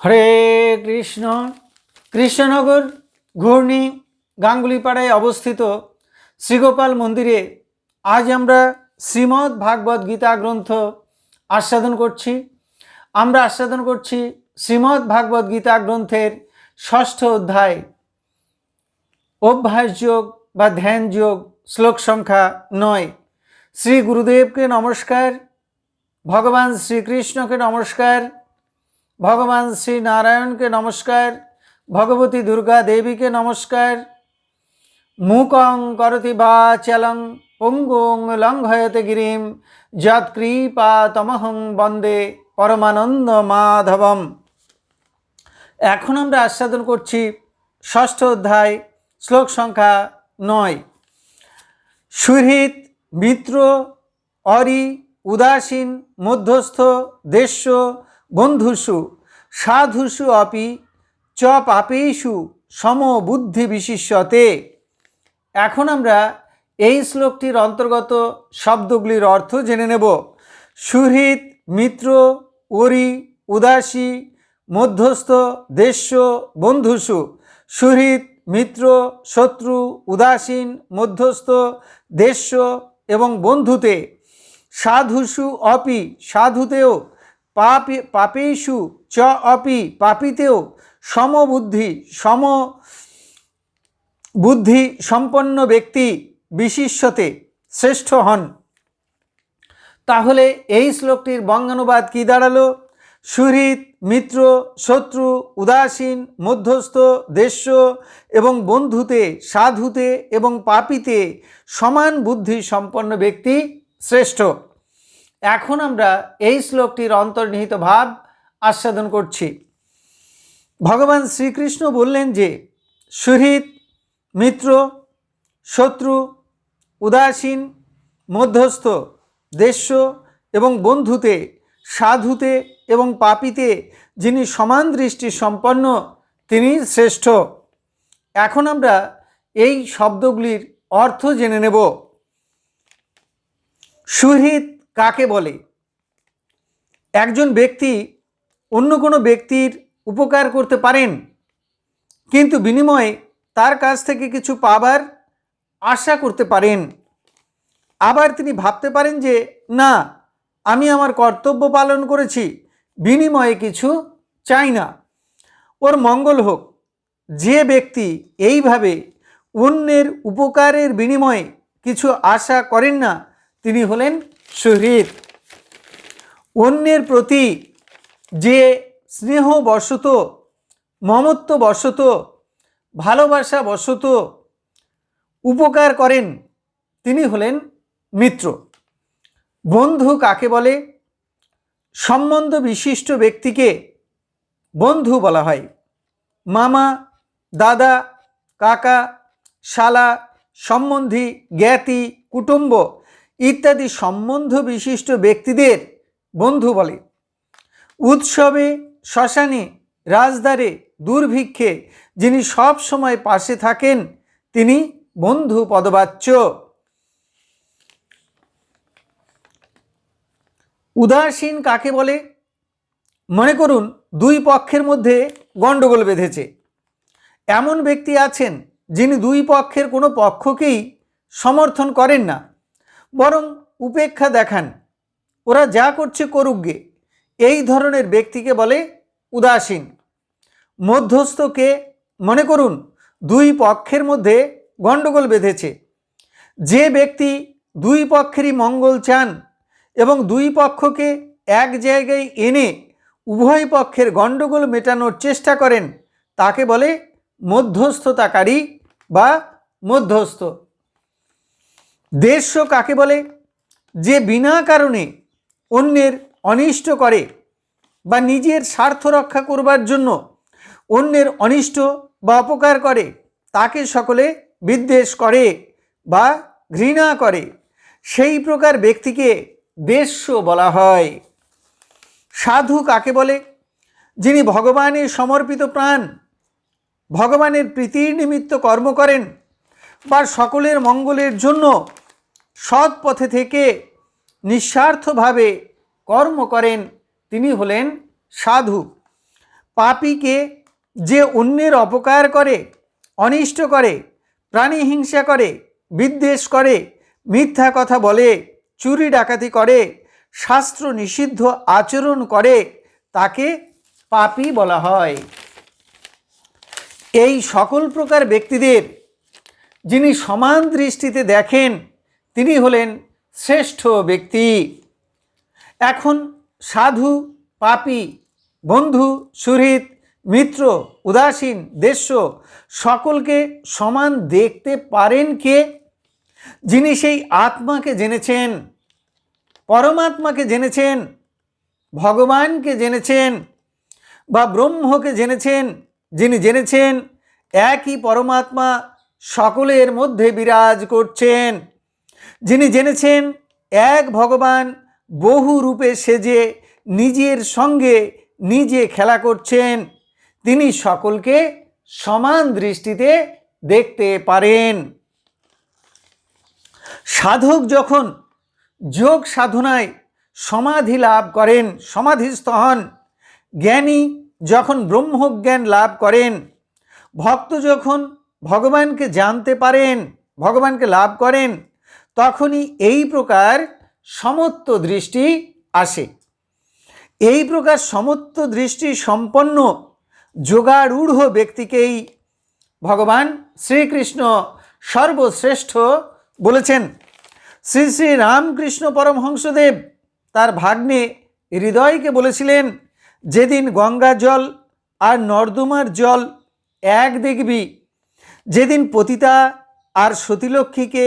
হরে কৃষ্ণ, কৃষ্ণনগর ঘূর্ণি গাঙ্গুলিপাড়ায় অবস্থিত শ্রীগোপাল মন্দিরে আজ আমরা শ্রীমদ্ ভাগবত গীতা গ্রন্থ আস্বাদন করছি। আমরা আস্বাদন করছি শ্রীমদ্ ভাগবত গীতা গ্রন্থের ষষ্ঠ অধ্যায়। অভ্যাস যোগ বা ধ্যান যোগ শ্লোক সংখ্যা নয়। শ্রী গুরুদেবকে নমস্কার, ভগবান শ্রীকৃষ্ণকে নমস্কার ভগবান শ্রী নারায়ণকে নমস্কার, ভগবতী দুর্গা দেবীকে নমস্কার। মুকং করতি বা চলং, পঙ্গুং লঙ্ঘয়তে গিরিম যৎকৃপা তমহং বন্দে পরমানন্দ মাধবম। এখন আমরা আস্বাদন করছি ষষ্ঠ অধ্যায়, শ্লোক সংখ্যা নয়। সুহৃত মিত্র, অরি, উদাসীন, মধ্যস্থ দেশ্য বন্ধুষু সাধুষু অপি চ পাপেষু সমবুদ্ধি বিশিষ্যতে। এখন আমরা এই শ্লোকটির অন্তর্গত শব্দগুলির অর্থ জেনে নেব। সুহৃত মিত্র, ওরি, উদাসী, মধ্যস্থ দেশ্য বন্ধুষু। সুহৃত মিত্র, শত্রু, উদাসীন, মধ্যস্থ দেশ্য এবং বন্ধুতে। সাধুষু অপি সাধুতেও পাপি, পাপেষু চ অপি, পাপিতেও সমবুদ্ধি, সম বুদ্ধি সম্পন্ন ব্যক্তি বিশিষ্যতে শ্রেষ্ঠ হন। তাহলে এই শ্লোকটির বঙ্গানুবাদ কি দাঁড়াল? সুহৃত মিত্র, শত্রু, উদাসীন, মধ্যস্থ দেশ্য এবং বন্ধুতে, সাধুতে এবং পাপিতে সমান বুদ্ধি সম্পন্ন ব্যক্তি শ্রেষ্ঠ। এখন আমরা এই শ্লোকটির অন্তর্নিহিত ভাব আস্বাদন করছি। ভগবান শ্রীকৃষ্ণ বললেন যে, সুহৃত, মিত্র, শত্রু, উদাসীন, মধ্যস্থ দেশ্য এবং বন্ধুতে, সাধুতে এবং পাপিতে যিনি সমান দৃষ্টি সম্পন্ন, তিনি শ্রেষ্ঠ। এখন আমরা এই শব্দগুলির অর্থ জেনে নেব। সুহৃত কাকে বলে? একজন ব্যক্তি অন্য কোনো ব্যক্তির উপকার করতে পারেন, কিন্তু বিনিময়ে তার কাছ থেকে কিছু পাবার আশা করতে পারেন। আবার তিনি ভাবতে পারেন যে, না, আমি আমার কর্তব্য পালন করেছি, বিনিময়ে কিছু চাই না। ওর মঙ্গল হোক। যে ব্যক্তি এইভাবে অন্যের উপকারের বিনিময়ে কিছু আশা করেন না, তিনি হলেন সুহৃদ অন্যের প্রতি যে স্নেহবশত, মমত্ববশত ভালোবাসা বশত উপকার করেন, তিনি হলেন মিত্র। বন্ধু কাকে বলে? সম্বন্ধ বিশিষ্ট ব্যক্তিকে বন্ধু বলা হয়। মামা, দাদা, কাকা, শালা, সম্বন্ধী, জ্ঞাতি, কুটুম্ব ইত্যাদি সম্বন্ধ বিশিষ্ট ব্যক্তিদের বন্ধু বলে। উৎসবে, শ্মশানে রাজদারে দুর্ভিক্ষে যিনি সব সময় পাশে থাকেন, তিনি বন্ধু পদবাচ্য। উদাসীন কাকে বলে? মনে করুন, দুই পক্ষের মধ্যে গণ্ডগোল বেঁধেছে। এমন ব্যক্তি আছেন যিনি দুই পক্ষের কোনো পক্ষকেই সমর্থন করেন না। বরং উপেক্ষা দেখান। ওরা যা করছে করুক গে। এই ধরনের ব্যক্তিকে বলে উদাসীন। মধ্যস্থকে মনে করুন, দুই পক্ষের মধ্যে গণ্ডগোল বেঁধেছে। যে ব্যক্তি দুই পক্ষেরই মঙ্গল চান এবং দুই পক্ষকে এক জায়গায় এনে উভয় পক্ষের গণ্ডগোল মেটানোর চেষ্টা করেন, তাকে বলে মধ্যস্থতাকারী বা মধ্যস্থ। দেশ্য কাকে বলে? যে বিনা কারণে অন্যের অনিষ্ট করে বা নিজের স্বার্থ রক্ষা করবার জন্য অন্যের অনিষ্ট বা অপকার করে, তাকে সকলে বিদ্বেষ করে বা ঘৃণা করে। সেই প্রকার ব্যক্তিকে দেশ্য বলা হয়। সাধু কাকে বলে? যিনি ভগবানের সমর্পিত প্রাণ, ভগবানের প্রীতির নিমিত্ত কর্ম করেন বা সকলের মঙ্গলের জন্য সৎ পথে থেকে নিঃস্বার্থভাবে কর্ম করেন, তিনি হলেন সাধু। পাপীকে যে অন্যের অপকার করে, অনিষ্ট করে, প্রাণী হিংসা করে, বিদ্বেষ করে, মিথ্যা কথা বলে, চুরি ডাকাতি করে, শাস্ত্র নিষিদ্ধ আচরণ করে, তাকে পাপী বলা হয়। এই সকল প্রকার ব্যক্তিদের যিনি সমান দৃষ্টিতে দেখেন তিনি হলেন শ্রেষ্ঠ ব্যক্তি। এখন সাধু, পাপি, বন্ধু সুহৃদ মিত্র, উদাসীন দেশ্য সকলকে সমান দেখতে পারেন কে? যিনি সেই আত্মাকে জেনেছেন, পরমাত্মাকে জেনেছেন, ভগবানকে জেনেছেন বা ব্রহ্মকে জেনেছেন। যিনি জেনেছেন, একই পরমাত্মা সকলের মধ্যে বিরাজ করছেন। যিনি জেনেছেন এক ভগবান বহু রূপে সেজে নিজের সঙ্গে নিজে খেলা করছেন, তিনি সকলকে সমান দৃষ্টিতে দেখতে পারেন। সাধক যখন যোগ সাধনায় সমাধি লাভ করেন, সমাধিস্থ হন, জ্ঞানী যখন ব্রহ্মজ্ঞান লাভ করেন, ভক্ত যখন ভগবানকে জানতে পারেন, ভগবানকে লাভ করেন তখনই এই প্রকার সমত্ব দৃষ্টি আসে। এই প্রকার সমত্ব দৃষ্টি সম্পন্ন যোগারূঢ় ব্যক্তিকেই ভগবান শ্রীকৃষ্ণ সর্বশ্রেষ্ঠ বলেছেন। শ্রী শ্রী রামকৃষ্ণ পরমহংসদেব তার ভাগ্নে হৃদয়কে বলেছিলেন, যেদিন গঙ্গা জল আর নর্দমার জল এক দেখবি, যেদিন পতিতা আর সতীলক্ষ্মীকে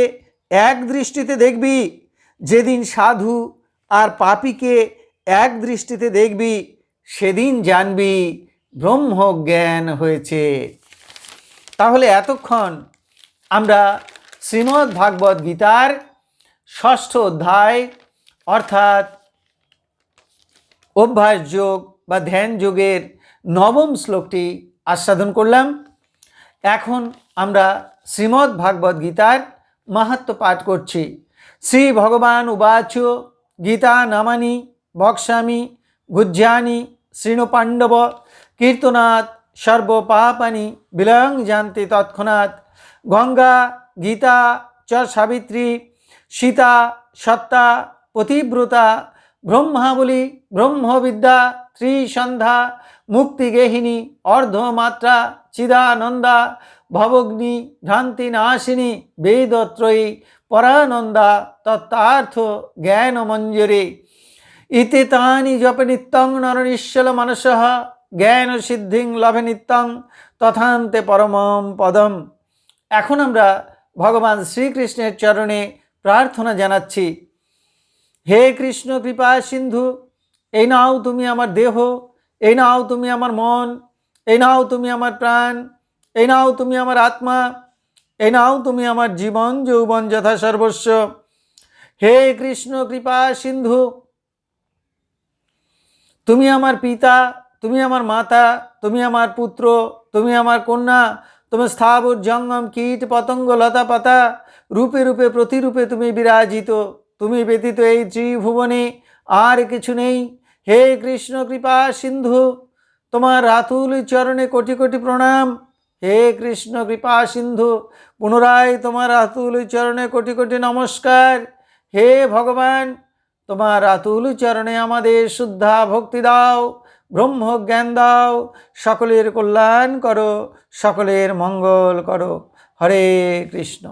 এক দৃষ্টিতে দেখবি যেদিন সাধু আর পাপীকে এক দৃষ্টিতে দেখবি, সেদিন জানবি ব্রহ্মজ্ঞান হয়েছে। তাহলে এতক্ষণ আমরা শ্রীমদ্ ভাগবত গীতার ষষ্ঠ অধ্যায় অর্থাৎ অভ্যাস যোগ বা ধ্যান যোগের নবম শ্লোকটি আস্বাদন করলাম। এখন আমরা শ্রীমদ্ ভাগবত গীতার মাহাত্ম পাঠ করছি। শ্রী ভগবান উবাচ গীতা নামানি বক্সামি গুজ্জানি, শ্রীণপাণ্ডব, কীর্তনাথ, সর্বপাপানি, বিলয়ং জানতে তৎক্ষণাৎ, গঙ্গা, গীতা, চ সাবিত্রী, সীতা, সত্তা, পতিব্রতা, ব্রহ্মাবলী, ব্রহ্মবিদ্যা, ত্রিসন্ধ্যা মুক্তিগেহিনী অর্ধমাত্রা, চিদানন্দা ভবগ্নি ভ্রান্তিনাশিনী বেদত্রয়ী পরানন্দা তত্ত্বার্থ জ্ঞান জ্ঞানমঞ্জরে। ইতি তানি জপে নিত্যং নরনিশ্বল মনস জ্ঞান সিদ্ধিং লভে নিত্যং তথান্তে পরমম পদম। এখন আমরা ভগবান শ্রীকৃষ্ণের চরণে প্রার্থনা জানাচ্ছি, হে কৃষ্ণ কৃপা সিন্ধু, এই নাও তুমি আমার দেহ, এই নাও তুমি আমার মন, এই নাও তুমি আমার প্রাণ এই নাও তুমি আমার আত্মা, এই নাও তুমি আমার জীবন, যৌবন যথা সর্বস্ব। হে কৃষ্ণ, কৃপা, সিন্ধু, তুমি আমার পিতা, তুমি আমার মাতা, তুমি আমার পুত্র, তুমি আমার কন্যা, তুমি স্থাবর জঙ্গম, কীট, পতঙ্গ, লতা পাতা, রূপে রূপে, প্রতিরূপে তুমি বিরাজিত, তুমি ব্যতীত এই ত্রিভুবনে আর কিছু নেই। হে কৃষ্ণ, কৃপা, সিন্ধু, তোমার রাতুল চরণে কোটি কোটি প্রণাম। হে কৃষ্ণ, কৃপা সিন্ধু, পুনরায় তোমার আতুল চরণে কোটি কোটি নমস্কার। হে ভগবান, তোমার আতুল চরণে আমাদের শুদ্ধা ভক্তি দাও ব্রহ্ম জ্ঞান দাও, সকলের কল্যাণ করো, সকলের মঙ্গল করো। হরে কৃষ্ণ।